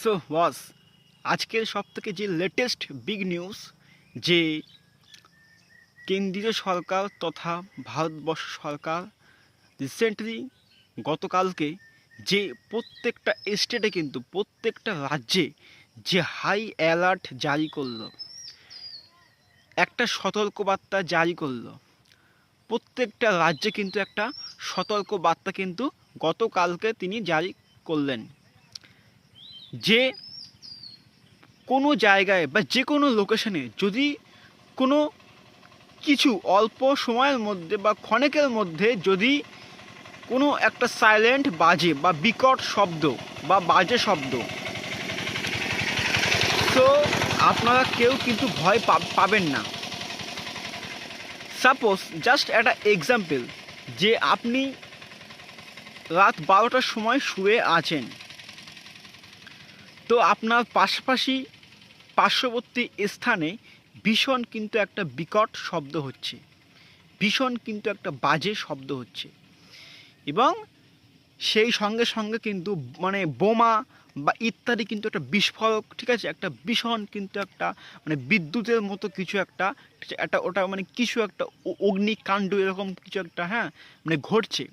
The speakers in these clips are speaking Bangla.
সো ওয়াস আজকের সব থেকে যে লেটেস্ট বিগ নিউজ, যে কেন্দ্রীয় সরকার তথা ভারতবর্ষ সরকার রিসেন্টলি গতকালকে যে প্রত্যেকটা স্টেটে কিন্তু, প্রত্যেকটা রাজ্যে যে হাই অ্যালার্ট জারি করল, একটা সতর্কবার্তা জারি করল। প্রত্যেকটা রাজ্যে কিন্তু একটা সতর্কবার্তা কিন্তু গতকালকে তিনি জারি করলেন। যে কোনো জায়গায় বা যে কোনো লোকেশনে যদি কোনো কিছু অল্প সময়ের মধ্যে বা ক্ষণেকের মধ্যে যদি কোনো একটা সাইলেন্ট বাজে বা বিকট শব্দ বা বাজে শব্দ, তো আপনারা কেউ কিন্তু ভয় পাবেন না। সাপোজ জাস্ট একটা এক্সাম্পল যে আপনি রাত বারোটার সময় শুয়ে আছেন। তো আপনার পাশাপাশি পার্শ্ববর্তী স্থানে ভীষণ কিন্তু একটা বিকট শব্দ হচ্ছে। ভীষণ কিন্তু একটা বাজে শব্দ হচ্ছে। এবং সেই সঙ্গে সঙ্গে কিন্তু মানে বোমা বা ইত্যাদি কিন্তু একটা বিস্ফোরক, ঠিক আছে? একটা ভীষণ কিন্তু একটা মানে বিদ্যুতের মতো কিছু একটা একটা ওটা মানে কিছু একটা অগ্নিকাণ্ড এরকম কিছু একটা হ্যাঁ? মানে ঘটছে।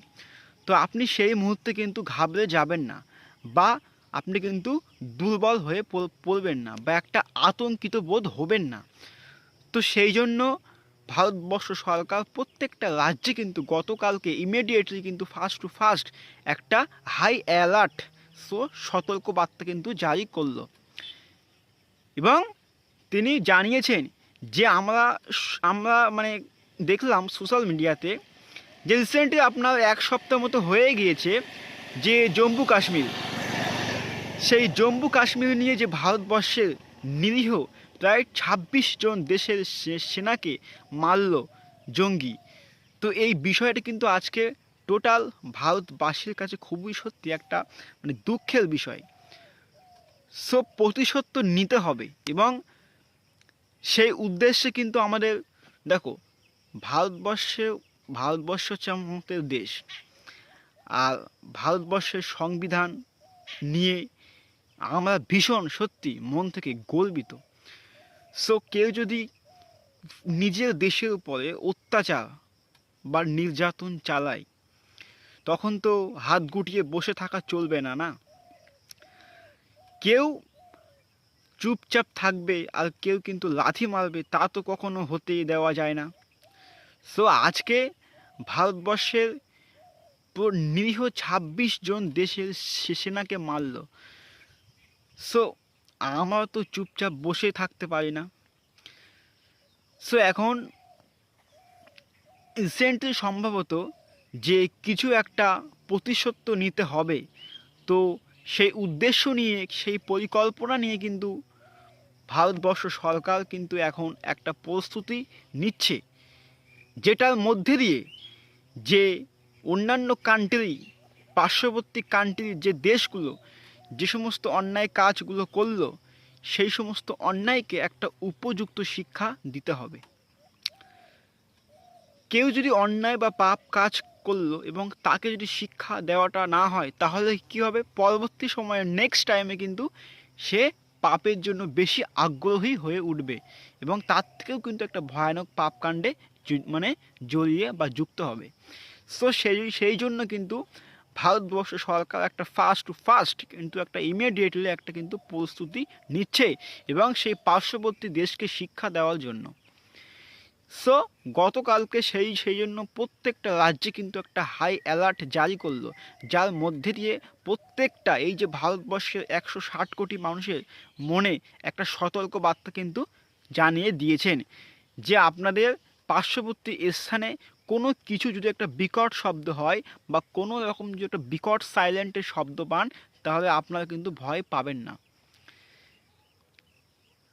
তো আপনি সেই মুহূর্তে কিন্তু ঘাবড়ে যাবেন না। বা আপনি কিন্তু দুর্বল হয়ে পড়- পড়বেন না বা একটা আতঙ্কিত বোধ হবেন না। তো সেই জন্য ভারতবর্ষ সরকার প্রত্যেকটা রাজ্যে কিন্তু গতকালকে ইমিডিয়েটলি কিন্তু ফার্স্ট টু ফার্স্ট একটা হাই অ্যালার্ট সো সতর্ক বার্তা কিন্তু জারি করল। এবং তিনি জানিয়েছেন যে আমরা আমরা মানে দেখলাম সোশ্যাল মিডিয়াতে যে রিসেন্টলি আপনার এক সপ্তাহ মতো হয়ে গিয়েছে যে জম্মু কাশ্মীর সেই জম্মু কাশ্মীর নিয়ে যে ভারতবর্ষের নিরীহ প্রায় ছাব্বিশ জন দেশের সেনাকে মারল জঙ্গি। তো এই বিষয়টা কিন্তু আজকে টোটাল ভারতবাসীর কাছে খুবই সত্যি একটা মানে দুঃখের বিষয়। সো প্রতিশোধ তো নিতে হবে এবং সেই উদ্দেশ্যে কিন্তু আমাদের, দেখো, ভারতবর্ষে, ভারতবর্ষ হচ্ছে আমাদের দেশ। আর ভারতবর্ষের সংবিধান নিয়ে আমরা ভীষণ সত্যি মন থেকে গর্বিত। সো কেউ যদি নিজের দেশের উপরে অত্যাচার বা নির্যাতন চালায়, তখন তো হাত গুটিয়ে বসে থাকা চলবে না না? কেউ চুপচাপ থাকবে আর কেউ কিন্তু লাথি মারবে তা তো কখনো হতেই দেওয়া যায় না। সো আজকে ভারতবর্ষের নিরীহ ছাব্বিশ জন দেশের সেনাকে মারল। সো আমরা তো চুপচাপ বসে থাকতে পারি না। সো এখন রিসেন্টলি সম্ভবত যে কিছু একটা প্রতিশোধ তো নিতে হবে, তো সেই উদ্দেশ্য নিয়ে, সেই পরিকল্পনা নিয়ে কিন্তু ভারতবর্ষ সরকার কিন্তু এখন একটা প্রস্তুতি নিচ্ছে, যেটার মধ্যে দিয়ে যে অন্যান্য কান্ট্রি পার্শ্ববর্তী কান্ট্রির যে দেশগুলো যে সমস্ত অন্যায় কাজগুলো করল, সেই সমস্ত অন্যায়কে একটা উপযুক্ত শিক্ষা দিতে হবে। কেউ যদি অন্যায় বা পাপ কাজ করল এবং তাকে যদি শিক্ষা দেওয়াটা না হয়, তাহলে কি হবে? পরবর্তী সময়ে নেক্সট টাইমে কিন্তু সে পাপের জন্য বেশি আগ্রহী হয়ে উঠবে এবং তার থেকেও কিন্তু একটা ভয়ানক পাপ কাণ্ডে মানে জড়িয়ে বা যুক্ত হবে। সো সেই সেই জন্য কিন্তু ভারতবর্ষ সরকার একটা ফার্স্ট টু ফাস্ট কিন্তু একটা ইমিডিয়েটলি একটা কিন্তু প্রস্তুতি নিচ্ছে এবং সেই পার্শ্ববর্তী দেশকে শিক্ষা দেওয়ার জন্য। সো গতকালকে সেই সেই জন্য প্রত্যেকটা রাজ্যে কিন্তু একটা হাই অ্যালার্ট জারি করল, যার মধ্যে দিয়ে প্রত্যেকটা এই যে ভারতবর্ষের একশো ষাট কোটি মানুষের মনে একটা সতর্ক বার্তা কিন্তু জানিয়ে দিয়েছেন যে আপনাদের পার্শ্ববর্তী স্থানে কোনো কিছু যদি একটা বিকট শব্দ হয় বা কোনো রকম যদি একটা বিকট সাইলেন্টের শব্দ পান, তাহলে আপনারা কিন্তু ভয় পাবেন না।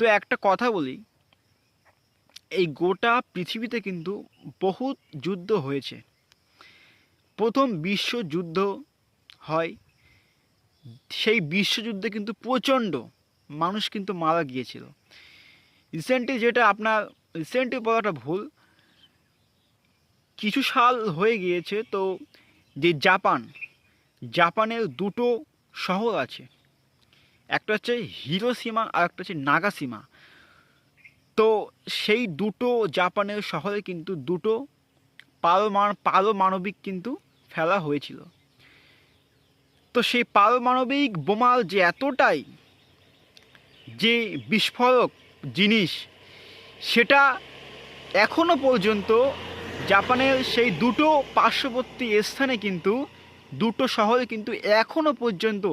তো একটা কথা বলি, এই গোটা পৃথিবীতে কিন্তু বহুত যুদ্ধ হয়েছে। প্রথম বিশ্বযুদ্ধ হয়, সেই বিশ্বযুদ্ধে কিন্তু প্রচণ্ড মানুষ কিন্তু মারা গিয়েছিল। রিসেন্টলি যেটা আপনার রিসেন্টলি বলাটা ভুল কিছু সাল হয়ে গিয়েছে তো যে জাপান, জাপানের দুটো শহর আছে। একটা হচ্ছে হিরোসীমা আর একটা হচ্ছে নাগাসীমা। তো সেই দুটো জাপানের শহরে কিন্তু দুটো পারমান, পারমাণবিক কিন্তু ফেলা হয়েছিল। তো সেই পারমাণবিক বোমার যে এতটাই যে বিস্ফোরক জিনিস, সেটা এখনও পর্যন্ত জাপানের সেই দুটো পার্শ্ববর্তী স্থানে কিন্তু, দুটো শহরে কিন্তু এখনও পর্যন্ত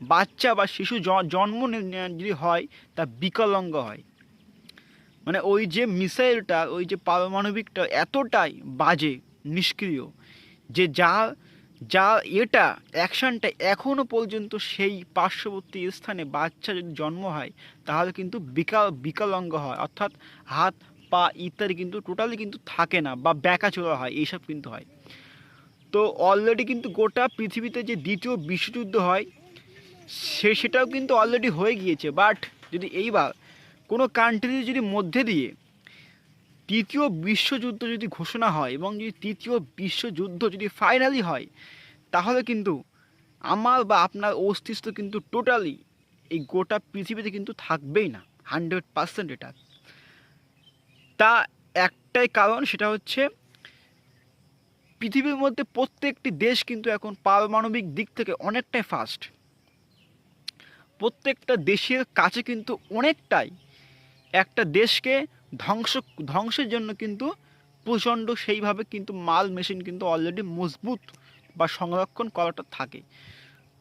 বাচ্চা বা শিশু জন্ম যদি হয়, তা বিকলাঙ্গ হয়। মানে ওই যে মিসাইলটা, ওই যে পারমাণবিকটা এতটাই বাজে, নিষ্ক্রিয়, যে যা যা এটা অ্যাকশনটা এখনও পর্যন্ত সেই পার্শ্ববর্তী স্থানে বাচ্চা যদি জন্ম হয়, তাহলে কিন্তু বিকাল বিকলাঙ্গ হয়। অর্থাৎ হাত পা ইত্যাদি কিন্তু টোটালি কিন্তু থাকে না বা ব্যাকাচোরা হয়, এইসব কিন্তু হয়। তো অলরেডি কিন্তু গোটা পৃথিবীতে যে দ্বিতীয় বিশ্বযুদ্ধ হয়, সে সেটাও কিন্তু অলরেডি হয়ে গিয়েছে। বাট যদি এইবার কোনো কান্ট্রি যদি মধ্যে দিয়ে তৃতীয় বিশ্বযুদ্ধ যদি ঘোষণা হয় এবং যদি তৃতীয় বিশ্বযুদ্ধ যদি ফাইনালি হয়, তাহলে কিন্তু আমার বা আপনার অস্তিত্ব কিন্তু টোটালি এই গোটা পৃথিবীতে কিন্তু থাকবেই না। হান্ড্রেড পার্সেন্ট এটা। তা একটাই কারণ, সেটা হচ্ছে পৃথিবীর মধ্যে প্রত্যেকটি দেশ কিন্তু এখন পারমাণবিক দিক থেকে অনেকটাই ফাস্ট প্রত্যেকটা দেশের কাছে কিন্তু অনেকটাই একটা দেশকে ধ্বংস, ধ্বংসের জন্য কিন্তু প্রচণ্ড সেইভাবে কিন্তু মাল মেশিন কিন্তু অলরেডি মজবুত বা সংরক্ষণ করাটা থাকে।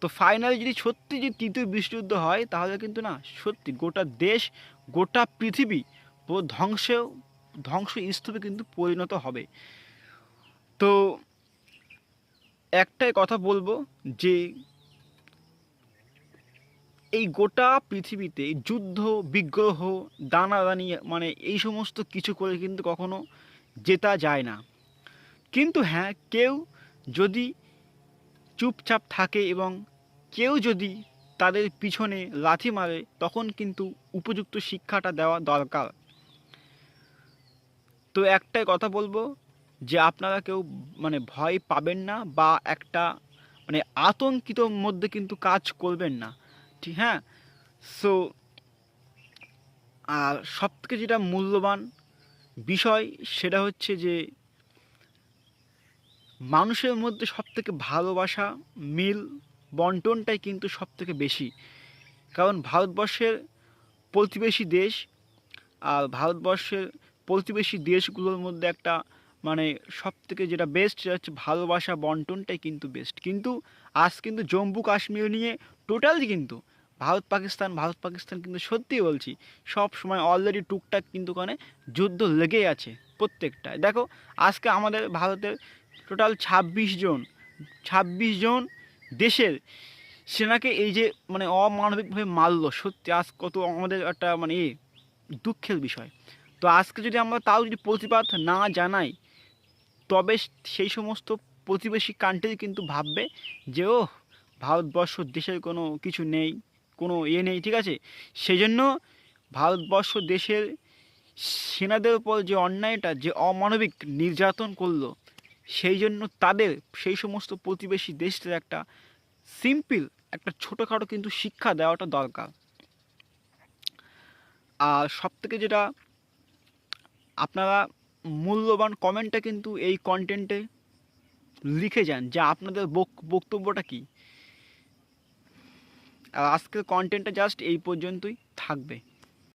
তো ফাইনালি যদি সত্যি যদি তৃতীয় বিশ্বযুদ্ধ হয়, তাহলে কিন্তু না, সত্যি গোটা দেশ, গোটা পৃথিবী পুরো ধ্বংস ধ্বংস স্তূপে কিন্তু পরিণত হবে। তো একটাই কথা বলব যে, এই গোটা পৃথিবীতে যুদ্ধ, বিগ্রহ, দানাদানি মানে এই সমস্ত কিছু করে কিন্তু কখনো জেতা যায় না। কিন্তু হ্যাঁ কেউ যদি চুপচাপ থাকে এবং কেউ যদি তাদের পিছনে লাথি মারে, তখন কিন্তু উপযুক্ত শিক্ষাটা দেওয়া দরকার। তো একটাই কথা বলব যে আপনারা কেউ মানে ভয় পাবেন না বা একটা মানে আতঙ্কিত মধ্যে কিন্তু কাজ করবেন না, ঠিক হ্যাঁ? সো আর সব থেকে যেটা মূল্যবান বিষয় সেটা হচ্ছে যে মানুষের মধ্যে সব থেকে ভালোবাসা, মিল, বন্টনটাই কিন্তু সব থেকে বেশি। কারণ ভারতবর্ষের প্রতিবেশী দেশ আর ভারতবর্ষের প্রতিবেশী দেশগুলোর মধ্যে একটা মানে সব থেকে যেটা বেস্ট সেটা হচ্ছে ভালোবাসা বন্টনটাই কিন্তু বেস্ট কিন্তু আজ কিন্তু জম্মু কাশ্মীর নিয়ে টোটালি কিন্তু ভারত পাকিস্তান ভারত পাকিস্তান কিন্তু সত্যি বলছি, সব সময় অলরেডি টুকটাক কিন্তু ওখানে যুদ্ধ লেগেই আছে প্রত্যেকটা। দেখো, আজকে আমাদের ভারতের টোটাল ছাব্বিশ জন ছাব্বিশ জন দেশের সেনাকে এই যে মানে অমানবিকভাবে মারল, সত্যি আজ কত আমাদের একটা মানে এ দুঃখের বিষয়। তো আজকে যদি আমরা তাও যদি প্রতিবাদ না জানাই, তবে সেই সমস্ত প্রতিবেশী কান্ট্রি কিন্তু ভাববে যে ও ভারতবর্ষ দেশের কোনো কিছু নেই, কোনো ইয়ে নেই, ঠিক আছে? সেই জন্য ভারতবর্ষ দেশের সেনাদের উপর যে অন্যায়টা, যে অমানবিক নির্যাতন করল, সেই জন্য তাদের সেই সমস্ত প্রতিবেশী দেশদের একটা সিম্পল একটা ছোটোখাটো কিন্তু শিক্ষা দেওয়াটা দরকার। আর সব থেকে যেটা আপনারা মূল্যবান কমেন্টটা কিন্তু এই কন্টেন্টে লিখে যান যে আপনাদের বক- বক্তব্যটা কী। আর আজকের কন্টেন্টটা জাস্ট এই পর্যন্তই থাকবে।